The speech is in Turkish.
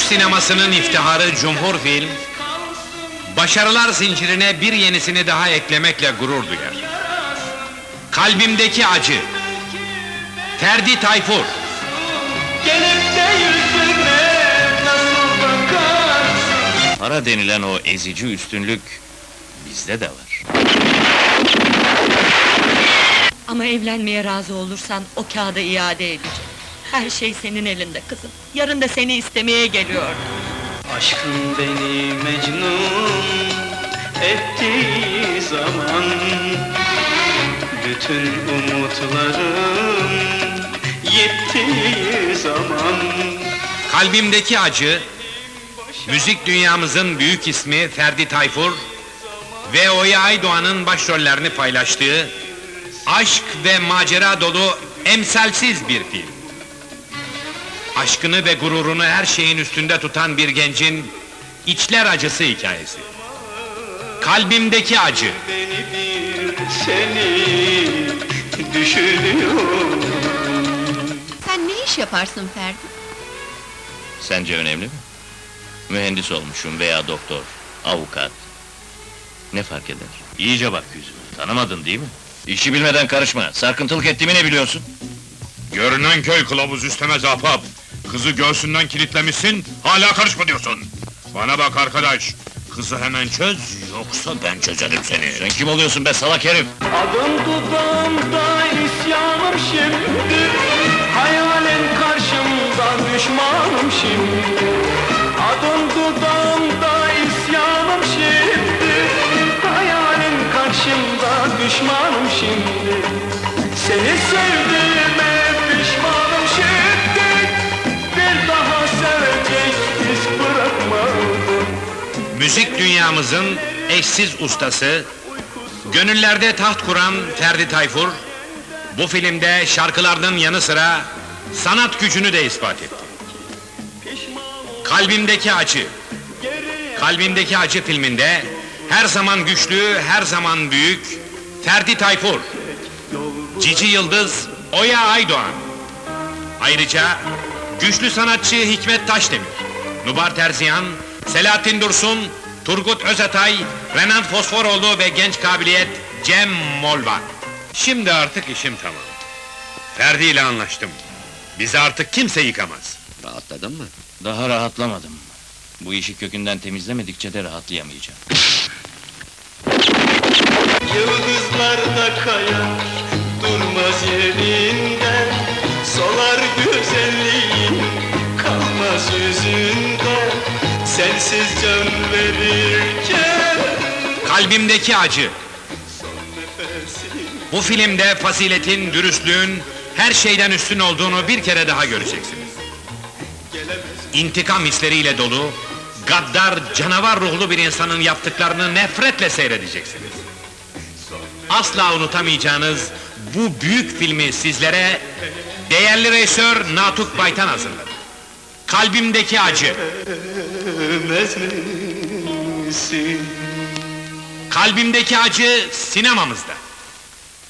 sinemasının iftiharı Cumhur Film, başarılar zincirine bir yenisini daha eklemekle gurur duyar. Kalbimdeki acı, Ferdi Tayfur, Gelip de yüzüme nasıl bakarsın Para denilen o ezici üstünlük bizde de var. Ama evlenmeye razı olursan o kağıdı iade edeceğim. Her şey senin elinde kızım. Yarın da seni istemeye geliyor. Aşkın beni mecnun ettiği zaman Bütün umutlarım yettiği zaman kalbimdeki acı, müzik dünyamızın büyük ismi Ferdi Tayfur ve Oya Aydoğan'ın başrollerini paylaştığı aşk ve macera dolu emsalsiz bir film. Aşkını ve gururunu her şeyin üstünde tutan bir gencin içler acısı hikayesi. Kalbimdeki acı. Beni bir seni düşünüyor Sen ne iş yaparsın Ferdi? Sence önemli mi? Mühendis olmuşum veya doktor, avukat. Ne fark eder? İyice bak yüzüme, tanımadın değil mi? İşi bilmeden karışma, sarkıntılık ettiğimi ne biliyorsun? Görünen köy kılavuz istemez ahbap. Kızı göğsünden kilitlemişsin, hala karışma diyorsun. Bana bak arkadaş, kızı hemen çöz, yoksa ben çözerim seni. Sen kim oluyorsun be salak herif? Adım dudağımda isyanım şimdi Hayalin karşımda düşmanım şimdi Adım dudağımda isyanım şimdi Hayalin karşımda düşmanım şimdi Seni sevdiğime Müzik dünyamızın eşsiz ustası, gönüllerde taht kuran Ferdi Tayfur, bu filmde şarkılarının yanı sıra sanat gücünü de ispat etti. Kalbimdeki acı, Kalbimdeki acı filminde her zaman güçlü, her zaman büyük Ferdi Tayfur, Cici Yıldız, Oya Aydoğan. Ayrıca güçlü sanatçı Hikmet Taşdemir, Nubar Terziyan, Selahattin Dursun, Turgut Özatay, Renan Fosforoğlu ve genç kabiliyet Cem Molvan. Şimdi artık işim tamam. Ferdi ile anlaştım. Bizi artık kimse yıkamaz. Rahatladın mı? Daha rahatlamadım. Bu işi kökünden temizlemedikçe de rahatlayamayacağım. Yıldızlar da kayar durmaz yerinden Sensiz can verirken Kalbimdeki acı. Bu filmde faziletin, dürüstlüğün her şeyden üstün olduğunu bir kere daha göreceksiniz. İntikam hisleriyle dolu, gaddar, canavar ruhlu bir insanın yaptıklarını nefretle seyredeceksiniz. Asla unutamayacağınız bu büyük filmi sizlere değerli rejisör Natuk Baytan hazırladı. Kalbimdeki acı, Misin? kalbimdeki acı sinemamızda.